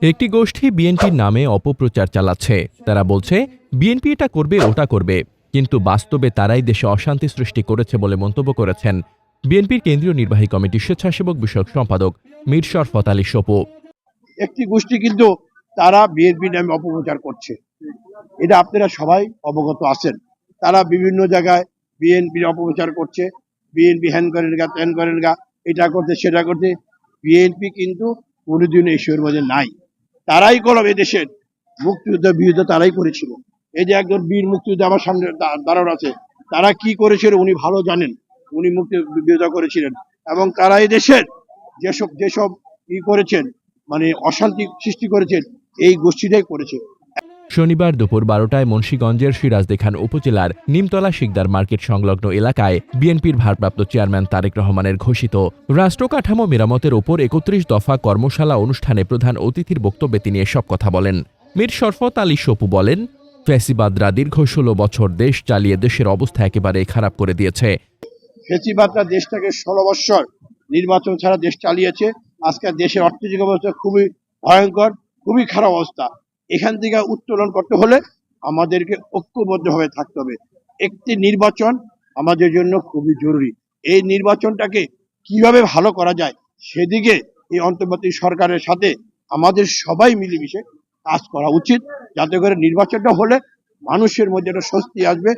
একটি গোষ্ঠী বিএনপির নামে অপপ্রচার চালাচ্ছে। তারা বলছে, বিএনপি এটা করবে, ওটা করবে। কিন্তু বাস্তবে তারাই দেশে অশান্তি সৃষ্টি করেছে বলে মন্তব্য করেছেন বিএনপির কেন্দ্রীয় নির্বাহী কমিটির স্বেচ্ছাসেবক বিষয়ক সম্পাদক মীর শরফত আলী সপু। একটি গোষ্ঠী কিন্তু তারা বিএনপি নামে অপপ্রচার করছে। এটা আপনারা সবাই অবগত আছেন। তারা বিভিন্ন জায়গায় বিএনপির অপপ্রচার করছে। বিএনপি হ্যান করেন গা, ত্যান করেন গা, এটা করতে সেটা করতে বিএনপি কিন্তু কোনোদিন এসবের মধ্যে নাই। তারাই করব দেশের মুক্তিযুদ্ধের বিরুদ্ধে তারাই করেছিল। এই যে একজন বীর মুক্তিযুদ্ধ আমার সামনে দাঁড়ানো আছে, তারা কি করেছিল উনি ভালো জানেন, উনি মুক্তি বিরোধিতা করেছিলেন এবং তারা এই দেশের যেসব যেসব ই করেছেন মানে অশান্তি সৃষ্টি করেছেন, এই গোষ্ঠীটাই করেছে। শনিবার দুপুর বারোটায় মুন্সীগঞ্জের সিরাজদেখান উপজেলার নিমতলা শিকদার মার্কেট সংলগ্ন এলাকায় বিএনপির ভারপ্রাপ্ত চেয়ারম্যান তারেক রহমানের ঘোষিত রাষ্ট্র কাঠামো মেরামতের ওপর একত্রিশ দফা কর্মশালা অনুষ্ঠানে প্রধান অতিথির বক্তব্যে তিনি এসব কথা বলেন। মীর শরফত আলী সপু বলেন, ফ্যাসিবাদরা দীর্ঘ ষোলো বছর দেশ চালিয়ে দেশের অবস্থা একেবারে খারাপ করে দিয়েছে। ফেসিবাদরা দেশটাকে ষোলো বৎসর নির্বাচন ছাড়া দেশ চালিয়েছে। আজকে দেশের অর্থনৈতিক অবস্থা খুবই ভয়ঙ্কর, খুবই খারাপ অবস্থা। এখান থেকে উত্তোলন করতে হলে আমাদেরকে ঐক্যবদ্ধভাবে থাকতে হবে। একটি নির্বাচন আমাদের জন্য খুবই জরুরি। এই নির্বাচনটাকে কীভাবে ভালো করা যায় সেদিকে এই অন্তর্বর্তী সরকারের সাথে আমাদের সবাই মিলেমিশে কাজ করা উচিত। যাতে করে নির্বাচনটা হলে মানুষের মধ্যে একটা স্বস্তি আসবে,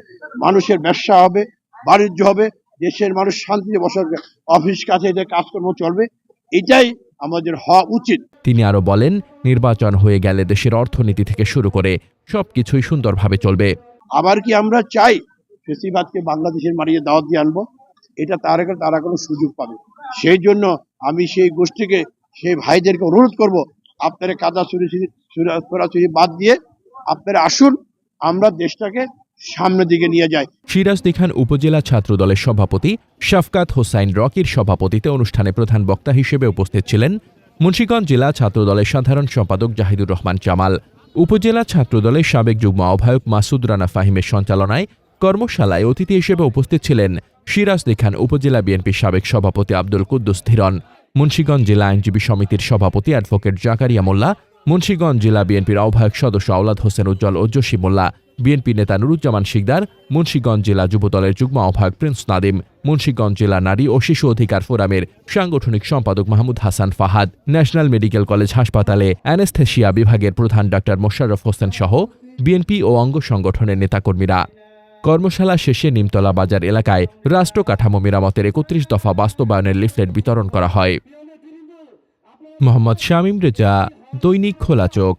মানুষের ব্যবসা হবে, বাণিজ্য হবে, দেশের মানুষ শান্তিতে বসবে অফিস কাছে এদের কাজকর্ম চলবে, এটাই আমাদের হওয়া উচিত। তিনি আরও বলেন নির্বাচন হয়ে গেলে দেশের অর্থনীতি থেকে শুরু করে সবকিছুই সুন্দরভাবে চলবে। আবার কি আমরা চাই ফেসিবাদকে বাংলাদেশের মারিয়ে দাওয়াত দিয়ে আনব? এটা তার তারা কোনো সুযোগ পাবে। সেই জন্য আমি সেই গোষ্ঠীকে সেই ভাইদেরকে অনুরোধ করব আপনারা কাদা চুরি চুরি বাদ দিয়ে আপনারা আসুন আমরা দেশটাকে সামনের দিকে নিয়ে যাই সিরাজদিখান উপজেলা ছাত্রদলের সভাপতি, শাফকাত হোসাইন রকির সভাপতিতে অনুষ্ঠানে প্রধান বক্তা হিসেবে উপস্থিত ছিলেন মুন্সিগঞ্জ জেলা ছাত্রদলের সাধারণ সম্পাদক জাহিদুর রহমান জামাল। উপজেলা ছাত্রদলের সাবেক যুগ্ম আহ্বায়ক মাসুদ রানা ফাহিমের সঞ্চালনায় কর্মশালায় অতিথি হিসেবে উপস্থিত ছিলেন সিরাজদিখান উপজেলা বিএনপির সাবেক সভাপতি আব্দুল কুদ্দুস ধীরন। মুন্সিগঞ্জ জেলা আইনজীবী সমিতির সভাপতি অ্যাডভোকেট জাকারিয়া মোল্লা, মুন্সিগঞ্জ জেলা বিএনপির আহ্বায়ক সদস্য আওলাদ হোসেন উজ্জ্বল ওজ্জসী মোল্লা। বিএনপি নেতা নুরুজ্জামান শিকদার, মুন্সিগঞ্জ জেলা যুবদলের যুগ্ম আহ্বায়ক প্রিন্স নাদিম, মুন্সিগঞ্জ জেলা নারী ও শিশু অধিকার ফোরামের সাংগঠনিক সম্পাদক Mahmud Hasan Fahad, national medical college হাসপাতালে অ্যানেস্থেশিয়া বিভাগের প্রধান ডাক্তার মোশাররফ হোসেন সহ বিএনপি ও অঙ্গ সংগঠনের নেতাকর্মীরা। কর্মশালা শেষে নিমতলা বাজার এলাকায় রাষ্ট্র কাঠামো মেরামতের একত্রিশ দফা বাস্তবায়নের লিফলেট বিতরণ করা হয়। মোহাম্মদ শামীম রেজা, দৈনিক খোলা চোখ।